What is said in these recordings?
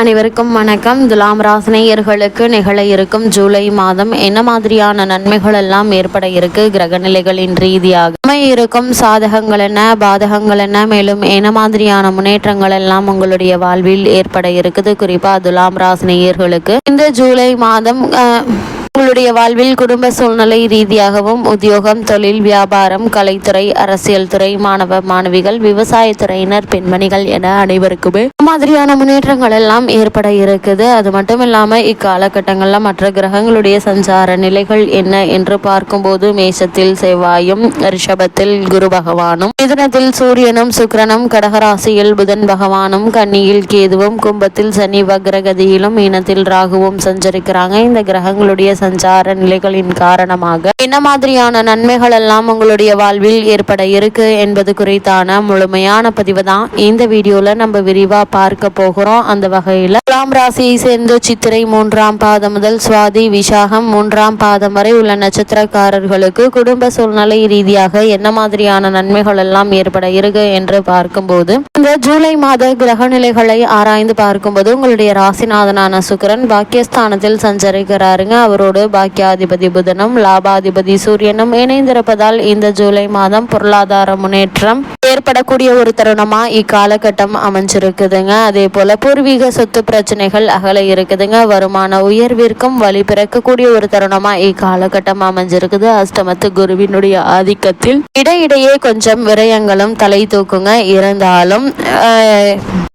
அனைவருக்கும் வணக்கம். துலாம் ராசினியர்களுக்கு நிகழ இருக்கும் ஜூலை மாதம் என்ன மாதிரியான நன்மைகள் எல்லாம் ஏற்பட இருக்கு? கிரக நிலைகளின் ரீதியாக இருக்கும். சாதகங்கள் என்ன? பாதகங்கள் என்ன? மேலும் என்ன மாதிரியான முன்னேற்றங்கள் எல்லாம் உங்களுடைய வாழ்வில் ஏற்பட இருக்குது? குறிப்பா துலாம் ராசினியர்களுக்கு இந்த ஜூலை மாதம் உங்களுடைய வாழ்வில் குடும்ப சூழ்நிலை ரீதியாகவும் உத்தியோகம் தொழில் வியாபாரம் கலைத்துறை அரசியல் துறை மாணவ மாணவிகள் விவசாயத்துறையினர் பெண்மணிகள் என அனைவருக்குமே மாதிரியான முன்னேற்றங்கள் எல்லாம் ஏற்பட இருக்குது. அது மட்டும் இல்லாம இக்காலகட்டங்களில் மற்ற கிரகங்களுடைய சஞ்சார நிலைகள் என்ன என்று பார்க்கும்போது மேஷத்தில் செவ்வாயும் ரிஷபத்தில் குரு பகவானும் மிதனத்தில் சூரியனும் சுக்கரனும் கடகராசியில் புதன் பகவானும் கன்னியில் கேதுவும் கும்பத்தில் சனி வக்ரகதியிலும் மீனத்தில் ராகுவும் சஞ்சரிக்கிறாங்க. இந்த கிரகங்களுடைய சஞ்சார நிலைகளின் காரணமாக என்ன மாதிரியான நன்மைகள் எல்லாம் உங்களுடைய வாழ்வில் ஏற்பட இருக்கு என்பது குறித்தான முழுமையான பதிவு தான். இந்த வீடியோல நம்ம விரிவா பார்க்க போகிறோம். அந்த வகையில துலாம் ராசியை சேர்ந்த சித்திரை மூன்றாம் பாதம் முதல் சுவாதி விசாகம் மூன்றாம் பாதம் வரை உள்ள நட்சத்திரக்காரர்களுக்கு குடும்ப சூழ்நிலை ரீதியாக என்ன மாதிரியான நன்மைகள் எல்லாம் ஏற்பட இருக்கு என்று பார்க்கும்போது இந்த ஜூலை மாத கிரக நிலைகளை ஆராய்ந்து பார்க்கும்போது உங்களுடைய ராசிநாதனான சுக்கிரன் பாக்கியஸ்தானத்தில் சஞ்சரிக்கிறாருங்க. அவரோடு பாக்கியாதிபதி புதனும் லாபாதிபதி சூரியனும் இணைந்திருப்பதால் இந்த ஜூலை மாதம் பொருளாதார முன்னேற்றம் ஏற்படக்கூடிய ஒரு தருணமா இக்காலகட்டம் அமைஞ்சிருக்குதுங்க. அதே போல பூர்வீக சொத்து பிரச்சனைகள் அகல இருக்குதுங்க. வருமான உயர்விற்கும் வழி பிறக்கக்கூடிய ஒரு தருணமா இக்காலகட்டம் அமைஞ்சிருக்குது. அஷ்டமத்து குருவினுடைய ஆதிக்கத்தில் இடையிடையே கொஞ்சம் விரயங்களும் தலை தூக்குங்க. இருந்தாலும்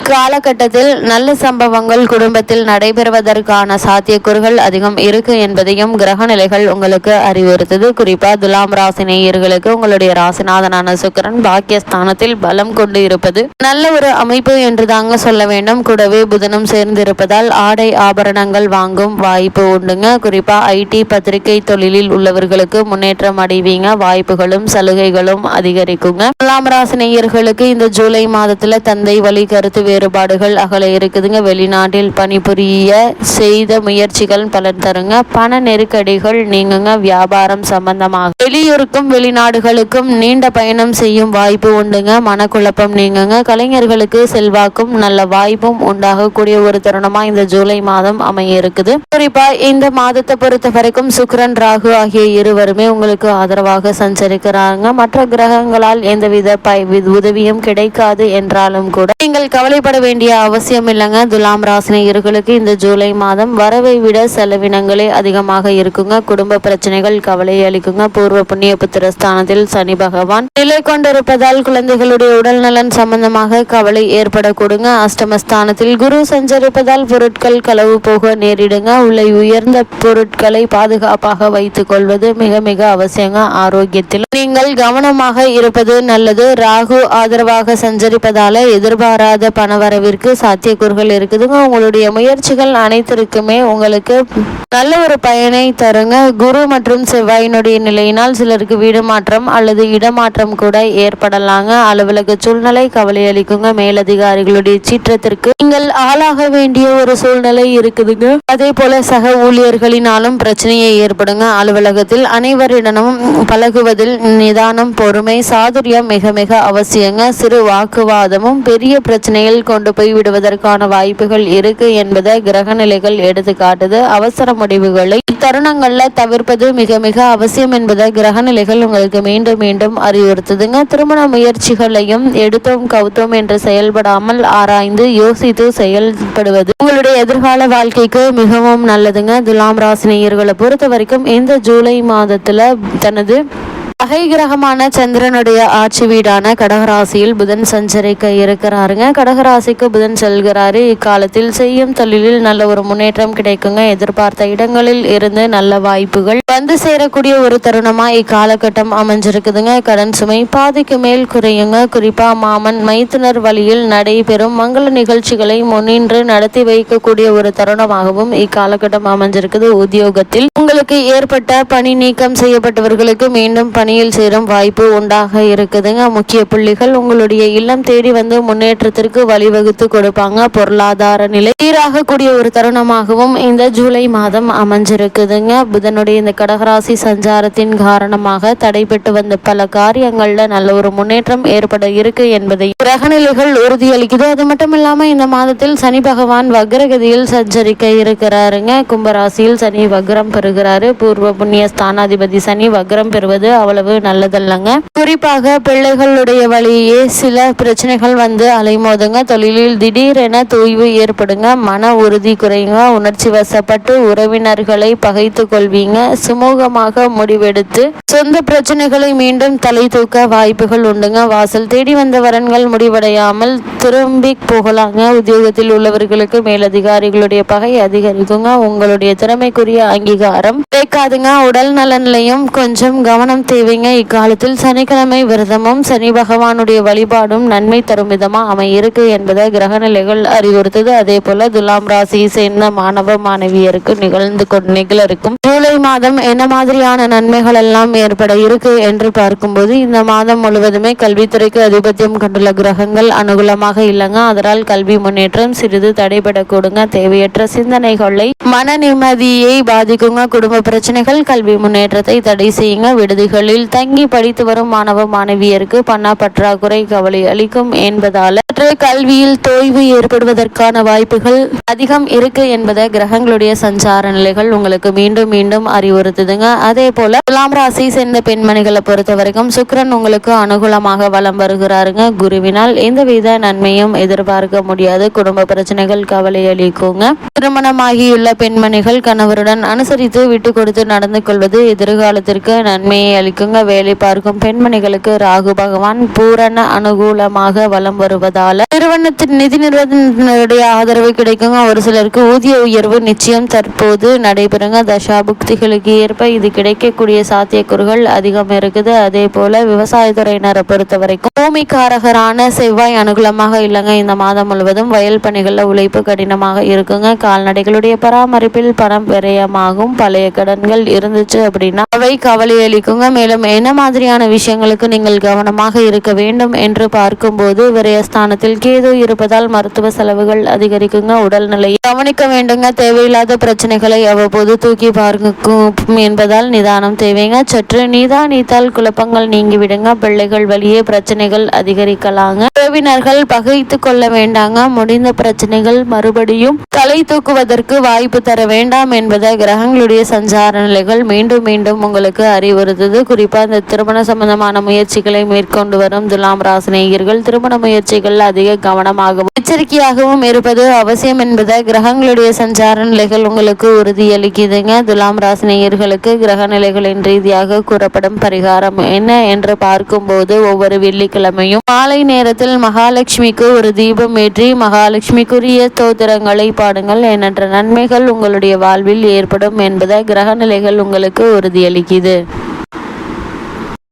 காலகட்டத்தில் நல்ல சம்பவங்கள் குடும்பத்தில் நடைபெறுவதற்கான சாத்தியக்கூறுகள் அதிகம் இருக்கு என்பதையும் கிரக நிலைகள் உங்களுக்கு அறிவுறுத்தது. குறிப்பா துலாம் ராசி நேயர்களுக்கு உங்களுடைய ராசிநாதனான சுக்கரன் பாக்கியஸ்தானத்தில் பலம் கொண்டு இருப்பது. நல்ல ஒரு அமைப்பு என்று தாங்க சொல்ல வேண்டும். கூடவே புதனும் சேர்ந்திருப்பதால் ஆடை ஆபரணங்கள் வாங்கும் வாய்ப்பு உண்டுங்க. குறிப்பா ஐடி பத்திரிகை தொழிலில் உள்ளவர்களுக்கு முன்னேற்றம் அடைவீங்க. வாய்ப்புகளும் சலுகைகளும் அதிகரிக்குங்க. துலாம் ராசி நேயர்களுக்கு இந்த ஜூலை மாதத்துல தந்தை வழி கருத்து வேறுபாடுகள் அகல இருக்குதுங்க. வெளிநாட்டில் பணிபுரிய செய்த முயற்சிகள் பலன் தருங்க. பண நெருக்கடிகள் நீங்குங்க வியாபாரம் சம்பந்தமாக. வெளியூருக்கும் வெளிநாடுகளுக்கும் நீண்ட பயணம் செய்யும் வாய்ப்பு உண்டுங்க. மனக்குழப்பம் நீங்குங்க. கலைஞர்களுக்கு செல்வாக்கும் நல்ல வாய்ப்பும் உண்டாகக்கூடிய ஒரு தருணமா இந்த ஜூலை மாதம் அமைய இருக்குது குறிப்பா இந்த மாதத்தை பொறுத்த வரைக்கும் சுக்கிரன் ராகு ஆகிய இருவருமே உங்களுக்கு ஆதரவாக சஞ்சரிக்கிறாங்க. மற்ற கிரகங்களால் எந்தவித உதவியும் கிடைக்காது என்றாலும் கூட நீங்கள் கவலைப்பட வேண்டிய அவசியம் இல்லைங்க. துலாம் ராசினியர்களுக்கு இந்த ஜூலை மாதம் வரவை விட செலவினங்களே அதிகமாக இருக்குங்க. குடும்ப பிரச்சனைகள் கவலை அளிக்குங்க. பூர்வ புண்ணிய புத்திரஸ்தானத்தில் சனி பகவான் நிலை கொண்டிருப்பதால் குழந்தைகளுடைய உடல் நலன் சம்பந்தமாக கவலை ஏற்படக்கூடுங்க. அஷ்டமஸ்தானத்தில் குரு சஞ்சரிப்பதால் பொருட்கள் களவு போக நேரிடுங்க. உள்ள உயர்ந்த பொருட்களை பாதுகாப்பாக வைத்துக் கொள்வது மிக மிக அவசியங்க. ஆரோக்கியத்தில் நீங்கள் கவனமாக இருப்பது நல்லது. ராகு ஆதரவாக சஞ்சரிப்பதால எதிர்பாராத பணவரவிற்கு சாத்தியக்கூறுகள் இருக்குதுங்க. உங்களுடைய முயற்சிகள் அனைத்திற்குமே உங்களுக்கு நல்ல ஒரு பயன் தருங்க. குரு மற்றும் செவ்வாயினுடைய நிலையினால் சிலருக்கு வீடு மாற்றம் அல்லது இடமாற்றம் கூட ஏற்படலாங்க. அலுவலக சூழ்நிலை கவலை அளிக்குங்க. மேலதிகாரிகளுடைய சீற்றத்திற்கு நீங்கள் ஆளாக வேண்டிய ஒரு சூழ்நிலை இருக்குதுங்க. அதே போல சக ஊழியர்களினாலும் பிரச்சனையை ஏற்படுங்க. அலுவலகத்தில் அனைவரிடமும் பழகுவதில் நிதானம் பொறுமை சாதுரியம் மிக மிக அவசியங்க. சிறு வாக்குவாதமும் பெரிய பிரச்சனையில் கொண்டு போய் விடுவதற்கான வாய்ப்புகள் இருக்கு என்பதை கிரக நிலைகள் எடுத்து காட்டுது அவசர முடிவுகளை இத்தருணங்களில் தவிர்ப்பது மிக மிக அவசியம் என்பதை கிரக நிலைகள் உங்களுக்கு மீண்டும் மீண்டும் அறிவுறுத்துதுங்க. திருமண முயற்சிகளையும் எடுத்தோம் கவுத்தோம் என்று செயல்படாமல் ஆராய்ந்து யோசித்து செயல்படுவது உங்களுடைய எதிர்கால வாழ்க்கைக்கு மிகவும் நல்லதுங்க. துலாம் ராசினியர்களை பொறுத்த வரைக்கும் இந்த ஜூலை மாதத்தில் தனது பகை கிரகமான சந்திரனுடைய ஆட்சி வீடான கடகராசியில் புதன் சஞ்சரிக்க இருக்கிறாருங்க. கடகராசிக்கு புதன் செல்கிறாரு. இக்காலத்தில் செய்யும் தொழிலில் நல்ல ஒரு முன்னேற்றம் கிடைக்குங்க. எதிர்பார்த்த இடங்களில் இருந்து நல்ல வாய்ப்புகள் வந்து சேரக்கூடிய ஒரு தருணமா இக்காலகட்டம் அமைஞ்சிருக்குதுங்க. கடன் சுமை பாதிக்கு மேல் குறையுங்க. குறிப்பா மாமன் மைத்துனர் வழியில் நடைபெறும் மங்கள நிகழ்ச்சிகளை முன்னின்று நடத்தி வைக்கக்கூடிய ஒரு தருணமாகவும் இக்காலகட்டம் அமைஞ்சிருக்குது. உத்தியோகத்தில் உங்களுக்கு ஏற்பட்ட பணி நீக்கம் செய்யப்பட்டவர்களுக்கு மீண்டும் பணியில் சேரும் வாய்ப்பு உண்டாக இருக்குதுங்க. முக்கிய புள்ளிகள் உங்களுடைய இல்லம் தேடி வந்து முன்னேற்றத்திற்கு வழிவகுத்து கொடுப்பாங்க. பொருளாதார நிலை சீராகக்கூடிய ஒரு தருணமாகவும் இந்த ஜூலை மாதம் அமைஞ்சிருக்குதுங்க. புதனுடைய இந்த கடகராசி சஞ்சாரத்தின் காரணமாக தடைபட்டு வந்த பல காரியங்கள்ல நல்ல ஒரு முன்னேற்றம் ஏற்பட இருக்கு என்பதை கிரகநிலைகள் உறுதியளிக்குது. அது மட்டும் இல்லாமல் இந்த மாதத்தில் சனி பகவான் வக்ரகதியில் சஞ்சரிக்க இருக்கிறாருங்க. கும்பராசியில் சனி வக்ரம் பெறுகிறாரு. பூர்வ புண்ணிய ஸ்தானாதிபதி சனி வக்ரம் பெறுவது அவ்வளவு நல்லதல்லங்க. குறிப்பாக பிள்ளைகளுடைய வழியே சில பிரச்சனைகள் வந்து அலைமோதுங்க. தொழிலில் திடீரென தொய்வு ஏற்படுங்க. மன உறுதி குறையுங்க. உணர்ச்சி வசப்பட்டு உறவினர்களை பகைத்து கொள்வீங்க. சுமூகமாக முடிவெடுத்து சொந்த பிரச்சனைகளை மீண்டும் தலை தூக்க வாய்ப்புகள் உண்டுங்க. வாசல் தேடி வந்த வரன்கள் முடிவடையாமல் திரும்பி போகலாங்க. உத்தியோகத்தில் உள்ளவர்களுக்கு மேலதிகாரிகளுடைய பகை அதிகரிக்குங்க. உங்களுடைய திறமைக்குரிய அங்கீகாரம் கேட்காதுங்க உடல் நலன்லையும் கொஞ்சம் கவனம் தேவை. செய்வீங்க. இக்காலத்தில் சனிக்கிழமை விரதமும் சனி பகவானுடைய வழிபாடும் நன்மை தரும் விதமா அமையிருக்கு என்பதை கிரகநிலைகள் அறிவுறுத்தது. அதே போல துலாம் ராசியை சேர்ந்த மாணவ மாணவியருக்கு நிகழ்ந்து நிகழ இருக்கும். ஜூலை மாதம் என்ன மாதிரியான நன்மைகள் எல்லாம் ஏற்பட இருக்கு என்று பார்க்கும்போது இந்த மாதம் முழுவதுமே கல்வித்துறைக்கு அதிபத்தியம் கொண்டுள்ள கிரகங்கள் அனுகூலமாக இல்லைங்க. அதனால் கல்வி முன்னேற்றம் சிறிது தடைபடக்கூடுங்க. தேவையற்ற சிந்தனைகளை மன நிம்மதியை பாதிக்குங்க. குடும்ப பிரச்சனைகள் கல்வி முன்னேற்றத்தை தடை செய்யுங்க. விடுதிகளில் தங்கி படித்து வரும் மாணவ மாணவியருக்கு பண பற்றாக்குறை கவலை அளிக்கும் என்பதால கல்வியில் தோய்வு ஏற்படுவதற்கான வாய்ப்புகள் அதிகம் இருக்கு என்பதை கிரகங்களுடைய சஞ்சார நிலைகள் உங்களுக்கு மீண்டும் மீண்டும் அறிவுறுத்துதுங்க. அதே போல துலாம் ராசி சேர்ந்த பெண்மணிகளை பொறுத்த வரைக்கும் சுக்கரன் உங்களுக்கு அனுகூலமாக வலம் வருகிறாருங்க. குருவினால் எந்தவித நன்மையும் எதிர்பார்க்க முடியாது. குடும்ப பிரச்சனைகள் கவலை அளிக்குங்க. திருமணமாகியுள்ள பெண்மணிகள் கணவருடன் அனுசரித்து விட்டு கொடுத்து நடந்து கொள்வது எதிர்காலத்திற்கு நன்மையை அளிக்கும். அளிக்குங்க வேலை பார்க்கும் பெண்மணிகளுக்கு ராகு பகவான் பூரண அனுகூலமாக வலம் வருவதால நிறுவனத்தின் நிதி நிறுவனத்தினருடைய ஆதரவு கிடைக்குங்க. ஒரு சிலருக்கு ஊதிய உயர்வு நிச்சயம் தற்போது நடைபெறுங்க. தசாபுக்திகளுக்கு ஏற்ப இது கிடைக்கக்கூடிய சாத்தியக்கூறுகள் அதிகம் இருக்குது. அதே போல விவசாயத்துறையினரை பொறுத்த வரைக்கும் பூமிக்காரகரான செவ்வாய் அனுகூலமாக இல்லைங்க. இந்த மாதம் முழுவதும் வயல் பணிகளில் உழைப்பு கடினமாக இருக்குங்க. கால்நடைகளுடைய பராமரிப்பில் பணம் விரயமாகும். பழைய கடன்கள் இருந்துச்சு அப்படின்னா அவை கவலை அளிக்குங்க. மேலும் என்ன மாதிரியான விஷயங்களுக்கு நீங்கள் கவனமாக இருக்க வேண்டும் என்று பார்க்கும்போது விரயஸ்தானத்தில் கேது இருப்பதால் மருத்துவ செலவுகள் அதிகரிக்குங்க உடல்நிலை கவனிக்க வேண்டுங்க. தேவையில்லாத பிரச்சனைகளை அவ்வப்போது தூக்கி பார்க்கும் என்பதால் நிதானம் தேவைங்க. சற்று நிதானித்தால் குழப்பங்கள் நீங்கிவிடுங்க. பிள்ளைகள் வழியே பிரச்சனைகள் அதிகரிக்கலாங்க. உறவினர்கள் பகைத்து கொள்ள வேண்டாங்க. முடிந்த பிரச்சனைகள் மறுபடியும் தலை தூக்குவதற்கு வாய்ப்பு தர வேண்டாம் என்பதை கிரகங்களுடைய சஞ்சார நிலைகள் மீண்டும் மீண்டும் உங்களுக்கு அறிவுறுத்தது. குறி குறிப்பாக இந்த திருமண சம்பந்தமான முயற்சிகளை மேற்கொண்டு வரும் துலாம் ராசினேயர்கள் திருமண முயற்சிகள் அதிக கவனமாகவும் எச்சரிக்கையாகவும் இருப்பது அவசியம் என்பதை கிரகங்களுடைய சஞ்சார நிலைகள் உங்களுக்கு உறுதியளிக்குதுங்க. துலாம் ராசினேயர்களுக்கு கிரக நிலைகளின் ரீதியாக கூறப்படும் பரிகாரம் என்ன என்று பார்க்கும்போது ஒவ்வொரு வெள்ளிக்கிழமையும் மாலை நேரத்தில் மகாலட்சுமிக்கு ஒரு தீபம் ஏற்றி மகாலட்சுமிக்குரிய தோத்திரங்களை பாடுங்கள். எண்ணற்ற நன்மைகள் உங்களுடைய வாழ்வில் ஏற்படும் என்பதை கிரக நிலைகள் உங்களுக்கு உறுதியளிக்குது.